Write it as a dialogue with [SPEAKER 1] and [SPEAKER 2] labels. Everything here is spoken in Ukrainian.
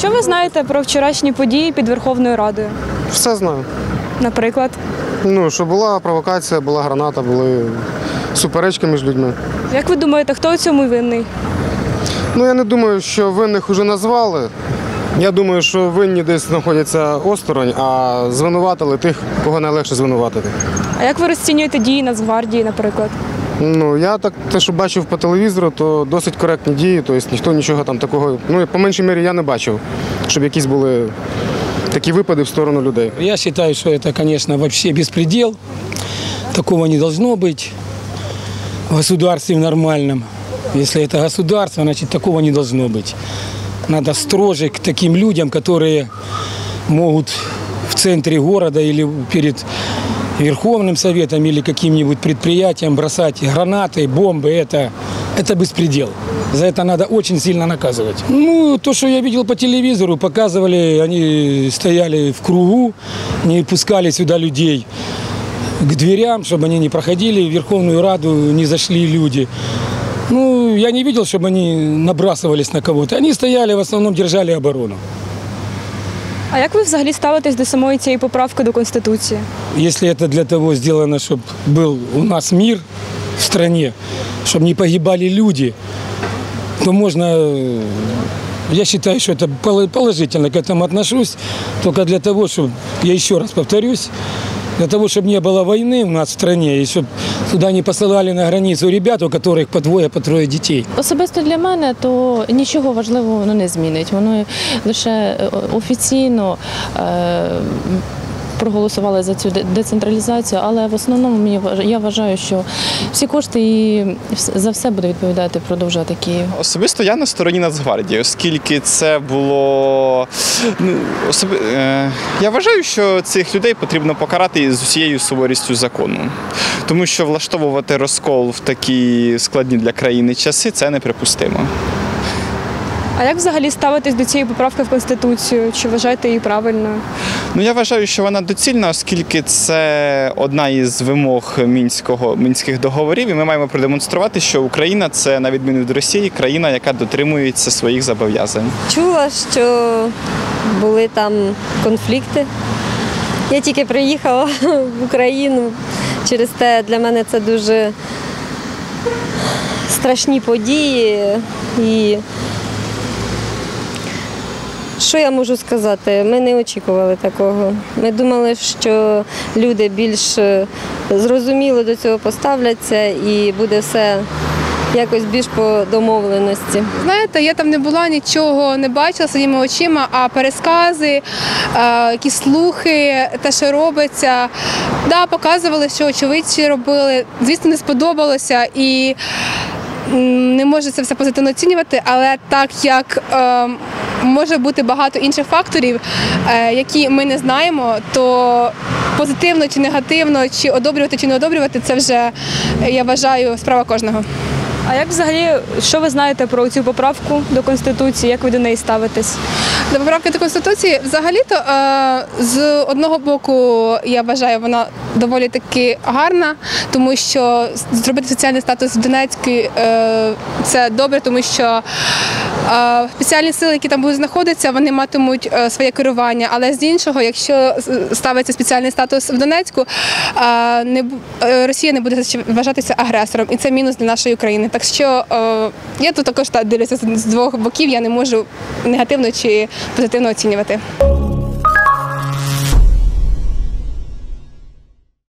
[SPEAKER 1] Що ви знаєте про вчорашні події під Верховною Радою?
[SPEAKER 2] Все знаю.
[SPEAKER 1] Наприклад,
[SPEAKER 2] Ну, що була провокація, була граната, були суперечки між людьми.
[SPEAKER 1] як ви думаєте, хто у цьому винний?
[SPEAKER 2] Ну, я не думаю, що винних уже назвали. Я думаю, що винні десь знаходяться осторонь, а звинуватили тих, кого найлегше звинуватити.
[SPEAKER 1] А як ви розцінюєте дії Нацгвардії, наприклад?
[SPEAKER 2] Ну, я так те, що бачив по телевізору, то досить коректні дії, тобто ніхто нічого там такого. Ну, по меншій мірі я не бачив, щоб якісь були такі випади в сторону людей.
[SPEAKER 3] Я считаю, что это, конечно, вообще беспредел. Такого не должно быть в государстве нормальном. Если это государство, значит такого не должно быть. Надо строже к таким людям, которые могут в центре города или перед Верховным Советом или каким-нибудь предприятием бросать гранаты, бомбы. Это, это беспредел. За это надо очень сильно наказывать. Ну, то, что я видел по телевизору, показывали, они стояли в кругу, не пускали сюда людей к дверям, чтобы они не проходили, в Верховную Раду не зашли люди. Ну, я не видел, чтобы они набрасывались на кого-то. Они стояли, в основном держали оборону.
[SPEAKER 1] А як ви взагалі ставитесь до самої цієї поправки до Конституції?
[SPEAKER 3] Если это для того сделано, чтобы был у нас мир в стране, чтобы не погибали люди, то можно, э, я считаю, что это поло- положительно к этому отношусь, только для того, чтобы, я еще раз повторюсь, для того, чтобы не было войны у нас в стране, и чтобы туда не посылали на границу ребят, у которых по двое, по трое детей.
[SPEAKER 4] Особисто для мене то нічого важливого воно не змінить. Воно лише е, офіційно е, проголосували за цю децентралізацію, але в основному я вважаю, що всі кошти і за все буде відповідати продовжувати Київ.
[SPEAKER 5] Особисто я на стороні Нацгвардії, оскільки це було. Ну, особи... е, Я вважаю, що цих людей потрібно покарати з усією суворістю закону. Тому що влаштовувати розкол в такі складні для країни часи це неприпустимо.
[SPEAKER 1] А як взагалі ставитесь до цієї поправки в Конституцію? Чи вважаєте її правильною?
[SPEAKER 5] Ну я вважаю, що вона доцільна, оскільки це одна із вимог мінського мінських договорів, і ми маємо продемонструвати, що Україна це на відміну від Росії, країна, яка дотримується своїх зобов'язань.
[SPEAKER 6] Чула, що були там конфлікти. Я тільки приїхала в Україну. Через те для мене це дуже страшні події. І що я можу сказати? Ми не очікували такого. Ми думали, що люди більш е, зрозуміло до цього поставляться і буде все якось більш по домовленості.
[SPEAKER 7] Знаєте, я там не була, нічого не бачила своїми очима, а перескази, е, якісь слухи, те, що робиться, да, показували, що очевидці робили. Звісно, не сподобалося і не можу це все позитивно оцінювати, але так як е, може бути багато інших факторів, е, які ми не знаємо, то позитивно чи негативно, чи одобрювати, чи не одобрювати, це вже е, я вважаю справа кожного.
[SPEAKER 1] А як взагалі, що ви знаєте про цю поправку до Конституції? Як ви до неї ставитесь?
[SPEAKER 7] До поправки до конституції, взагалі-то е, з одного боку я вважаю, вона доволі таки гарна, тому що зробити соціальний статус в Донецькій е, це добре, тому що спеціальні сили, які там будуть знаходитися, вони матимуть е, своє керування. Але з іншого, якщо ставиться спеціальний статус в Донецьку, не е, Росія не буде вважатися агресором, і це мінус для нашої країни. Так що е, я тут також так дивлюся з двох боків, я не можу негативно чи позитивно оцінювати.